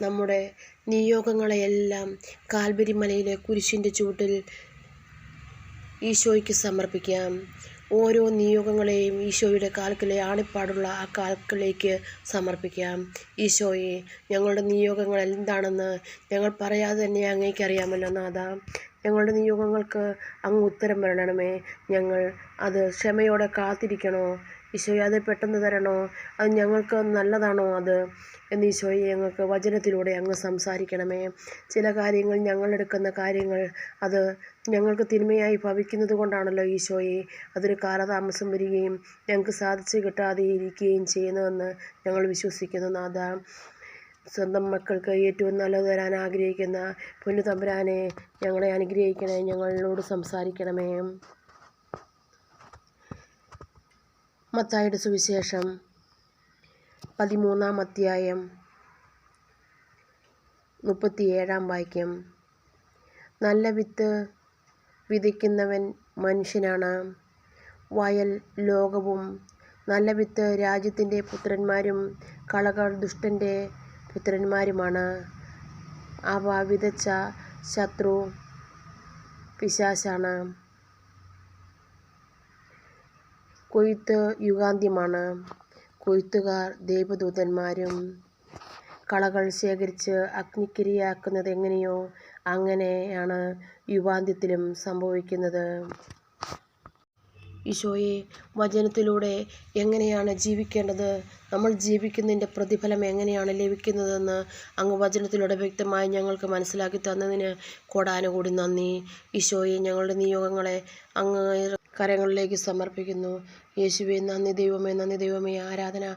നമ്മുടെ നിയോഗങ്ങളെയെല്ലാം കാൽവരി മലയിലെ കുരിശിന്റെ ചൂട്ടിൽ ഈശോയ്ക്ക് സമർപ്പിക്കാം. ഓരോ നിയോഗങ്ങളെയും ഈശോയുടെ കാൽക്കിലെ ആണിപ്പാടുള്ള ആ കാൽക്കിലേക്ക് സമർപ്പിക്കാം. ഈശോയെ ഞങ്ങളുടെ നിയോഗങ്ങൾ എന്താണെന്ന് ഞങ്ങൾ പറയാതെ തന്നെ അങ്ങേക്കറിയാമല്ലോ നാഥ. ഞങ്ങളുടെ നിയോഗങ്ങൾക്ക് അങ്ങ് ഉത്തരം വരണമേ. ഞങ്ങൾ അത് ക്ഷമയോടെ കാത്തിരിക്കണോ? ഈശോയെ അത് പെട്ടെന്ന് തരണോ? അത് ഞങ്ങൾക്ക് നല്ലതാണോ അത്? എന്ന് ഈശോയെ ഞങ്ങൾക്ക് വചനത്തിലൂടെ അങ്ങ് സംസാരിക്കണമേ. ചില കാര്യങ്ങൾ ഞങ്ങളെടുക്കുന്ന കാര്യങ്ങൾ അത് ഞങ്ങൾക്ക് തിന്മയായി ഭവിക്കുന്നത് കൊണ്ടാണല്ലോ ഈശോയെ. അതൊരു കാലതാമസം വരികയും ഞങ്ങൾക്ക് സാധിച്ചു കിട്ടാതെ ഇരിക്കുകയും ചെയ്യുന്നതെന്ന് ഞങ്ങൾ വിശ്വസിക്കുന്നു നാഥ. സ്വന്തം മക്കൾക്ക് ഏറ്റവും നല്ലത് തരാൻ ആഗ്രഹിക്കുന്ന പൊന്നു തമ്പുരാനെ ഞങ്ങളെ അനുഗ്രഹിക്കണേ ഞങ്ങളോട് സംസാരിക്കണമേ. മത്തായിയുടെ സുവിശേഷം പതിമൂന്നാം അധ്യായം മുപ്പത്തിയേഴാം വാക്യം. നല്ല വിത്ത് വിതയ്ക്കുന്നവൻ മനുഷ്യനാണ്. വയൽ ലോകവും നല്ല വിത്ത് രാജ്യത്തിന്റെ പുത്രന്മാരും കളകൾ ദുഷ്ടന്റെ പുത്രന്മാരുമാണ്. അവ വിതച്ച ശത്രു പിശാശാണ്. കൊയ്ത്ത് യുഗാന്ത്യമാണ്. കൊയ്ത്തുകാർ ദേവദൂതന്മാരും കളകൾ ശേഖരിച്ച് അഗ്നിക്കിരയാക്കുന്നത് എങ്ങനെയോ അങ്ങനെയാണ് യുവാന്ത്യത്തിലും സംഭവിക്കുന്നത്. ഈശോയെ വചനത്തിലൂടെ എങ്ങനെയാണ് ജീവിക്കേണ്ടത്? നമ്മൾ ജീവിക്കുന്നതിന്റെ പ്രതിഫലം എങ്ങനെയാണ് ലഭിക്കുന്നതെന്ന് അങ്ങ് വചനത്തിലൂടെ വ്യക്തമായി ഞങ്ങൾക്ക് മനസ്സിലാക്കി തന്നതിന് കോടാനുകൂടി നന്ദി. ഈശോയെ ഞങ്ങളുടെ നിയോഗങ്ങളെ അങ്ങ് കരങ്ങളിലേക്ക് സമർപ്പിക്കുന്നു. യേശുവെ നന്ദി ദൈവമേ നന്ദി ദൈവമേ ആരാധന